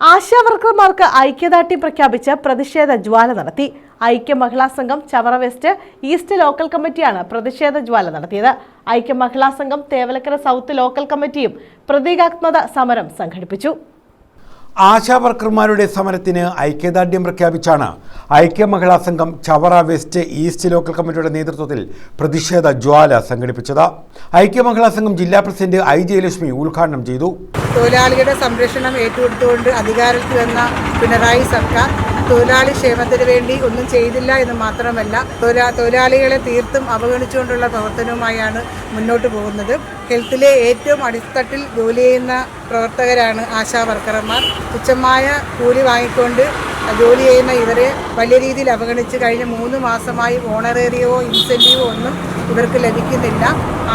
ആശാവർക്കർമാർക്ക് ഐക്യദാർഢ്യം പ്രഖ്യാപിച്ച് പ്രതിഷേധ ജ്വാല നടത്തി. ഐക്യ മഹിളാ സംഘം ചവറ വെസ്റ്റ് ഈസ്റ്റ് ലോക്കൽ കമ്മിറ്റിയാണ് പ്രതിഷേധ ജ്വാല നടത്തിയത്. ഐക്യ മഹിളാ സംഘം തേവലക്കര സൗത്ത് ലോക്കൽ കമ്മിറ്റിയും പ്രതീകാത്മക സമരം സംഘടിപ്പിച്ചു. ആശാ വർക്കർമാരുടെ സമരത്തിന് ഐക്യദാർഢ്യം പ്രഖ്യാപിച്ചാണ് ഐക്യ മഹിളാ സംഘം ചവറ വെസ്റ്റ് ഈസ്റ്റ് ലോക്കൽ കമ്മിറ്റിയുടെ നേതൃത്വത്തിൽ പ്രതിഷേധ ജ്വാല സംഘടിപ്പിച്ചത്. ഐക്യ മഹിളാ സംഘം ജില്ലാ പ്രസിഡന്റ് ഐ ജയലക്ഷ്മി ഉദ്ഘാടനം ചെയ്തു. തൊഴിലാളികളുടെ സംരക്ഷണം ഏറ്റെടുത്തുകൊണ്ട് അധികാരത്തിൽ വന്ന പിണറായി സർക്കാർ തൊഴിലാളി ക്ഷേമത്തിന് വേണ്ടി ഒന്നും ചെയ്തില്ല എന്ന് മാത്രമല്ല തൊഴിലാ തൊഴിലാളികളെ തീർത്തും അവഗണിച്ചുകൊണ്ടുള്ള പ്രവർത്തനവുമായാണ് മുന്നോട്ട് പോകുന്നത്. ഹെൽത്തിലെ ഏറ്റവും അടിത്തട്ടിൽ ജോലി ചെയ്യുന്ന പ്രവർത്തകരാണ് ആശാ വർക്കർമാർ. തുച്ഛമായ കൂലി വാങ്ങിക്കൊണ്ട് ജോലി ചെയ്യുന്ന ഇവരെ വലിയ രീതിയിൽ അവഗണിച്ച് കഴിഞ്ഞ മൂന്ന് മാസമായി ഓണറേറിയവോ ഇൻസെന്റീവോ ഒന്നും ഇവർക്ക് ലഭിക്കുന്നില്ല.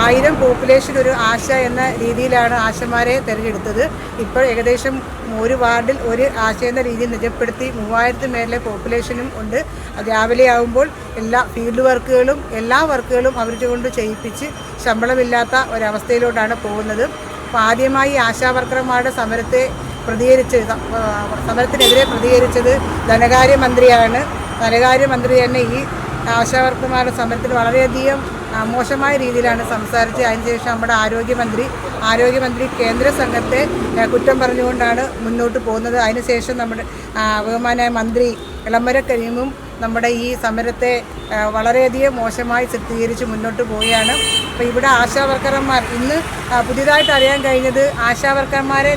ആയിരം പോപ്പുലേഷൻ ഒരു ആശ എന്ന രീതിയിലാണ് ആശമാരെ തിരഞ്ഞെടുത്തത്. ഇപ്പോൾ ഏകദേശം ഒരു വാർഡിൽ ഒരു ആശ എന്ന രീതിയിൽ നിജപ്പെടുത്തി മൂവായിരത്തി മേലെ പോപ്പുലേഷനും ഉണ്ട്. രാവിലെ ആകുമ്പോൾ എല്ലാ ഫീൽഡ് വർക്കുകളും എല്ലാ വർക്കുകളും അവർ കൊണ്ട് ചെയ്യിപ്പിച്ച് ശമ്പളമില്ലാത്ത ഒരവസ്ഥയിലോട്ടാണ് പോകുന്നത്. അപ്പോൾ ആദ്യമായി ആശാവർക്കർമാരുടെ സമരത്തെ പ്രതികരിച്ച് സമരത്തിനെതിരെ പ്രതികരിച്ചത് ധനകാര്യമന്ത്രിയാണ്. ധനകാര്യമന്ത്രി തന്നെ ഈ ആശാവർക്കർമാരുടെ സമരത്തിൽ വളരെയധികം മോശമായ രീതിയിലാണ് സംസാരിച്ച് അതിനുശേഷം നമ്മുടെ ആരോഗ്യമന്ത്രി ആരോഗ്യമന്ത്രി കേന്ദ്ര സംഘത്തെ കുറ്റം പറഞ്ഞുകൊണ്ടാണ് മുന്നോട്ട് പോകുന്നത്. അതിനുശേഷം നമ്മുടെ ബഹുമാന ബഹുമാനായ മന്ത്രി ഇളമര കരീമും നമ്മുടെ ഈ സമരത്തെ വളരെയധികം മോശമായി ചിത്രീകരിച്ച് മുന്നോട്ട് പോവുകയാണ്. അപ്പോൾ ഇവിടെ ആശാവർക്കർമാർ ഇന്ന് പുതിയതായിട്ട് അറിയാൻ കഴിഞ്ഞത് ആശാവർക്കർമാരെ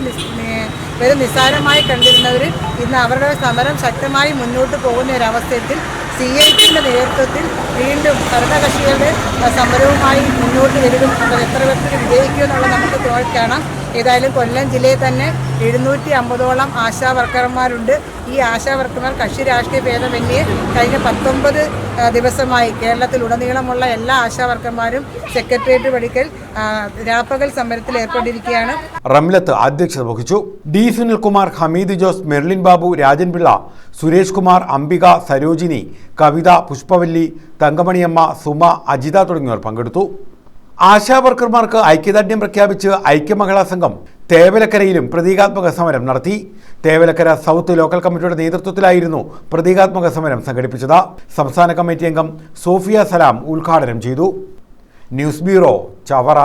വെറും നിസ്സാരമായി കണ്ടിരുന്നവർ ഇന്ന് അവരുടെ സമരം ശക്തമായി മുന്നോട്ട് പോകുന്ന ഒരവസ്ഥയിൽ സി ഐ ടിയുടെ നേതൃത്വത്തിൽ വീണ്ടും ഭരണകക്ഷികളുടെ സമരവുമായി മുന്നോട്ട് വരും. അപ്പോൾ എത്ര പേർക്ക് വിജയിക്കുമെന്നുള്ളത് നമുക്ക് തോൽക്കണം കാണാം ഏതായാലും കൊല്ലം ജില്ലയിൽ തന്നെ എഴുന്നൂറ്റി അമ്പതോളം ആശാ വർക്കർമാരുണ്ട് ഈ ആശാ വർക്കർമാർ കക്ഷി രാഷ്ട്രീയ ഭേദമന്യേ കഴിഞ്ഞ പത്തൊമ്പത് ദിവസമായി കേരളത്തിലുടനീളമുള്ള എല്ലാ ആശാ വർക്കർമാരും സെക്രട്ടേറിയറ്റ് പഠിക്കൽ ആ, രാപ്പകൽ സമരത്തിൽ ഏർപ്പെട്ടിരിക്കുകയാണ്. റംലത്ത് അധ്യക്ഷത വഹിച്ചു. ഡി സുനിൽകുമാർ ഹമീദ് ജോസ് മെർലിൻ ബാബു രാജൻ പിള്ള സുരേഷ് കുമാർ അംബിക സരോജിനി കവിത പുഷ്പവല്ലി തങ്കമണിയമ്മ സുമ അജിത തുടങ്ങിയവർ പങ്കെടുത്തു. ആശാവർക്കർമാർക്ക് ഐക്യദാർഢ്യം പ്രഖ്യാപിച്ച് ഐക്യമഹിളാ സംഘം തേവലക്കരയിലും പ്രതീകാത്മക സമരം നടത്തി. തേവലക്കര സൗത്ത് ലോക്കൽ കമ്മിറ്റിയുടെ നേതൃത്വത്തിലായിരുന്നു പ്രതീകാത്മക സമരം സംഘടിപ്പിച്ചത്. സംസ്ഥാന കമ്മിറ്റി അംഗം സോഫിയ സലാം ഉദ്ഘാടനം ചെയ്തു. News bureau Chavara.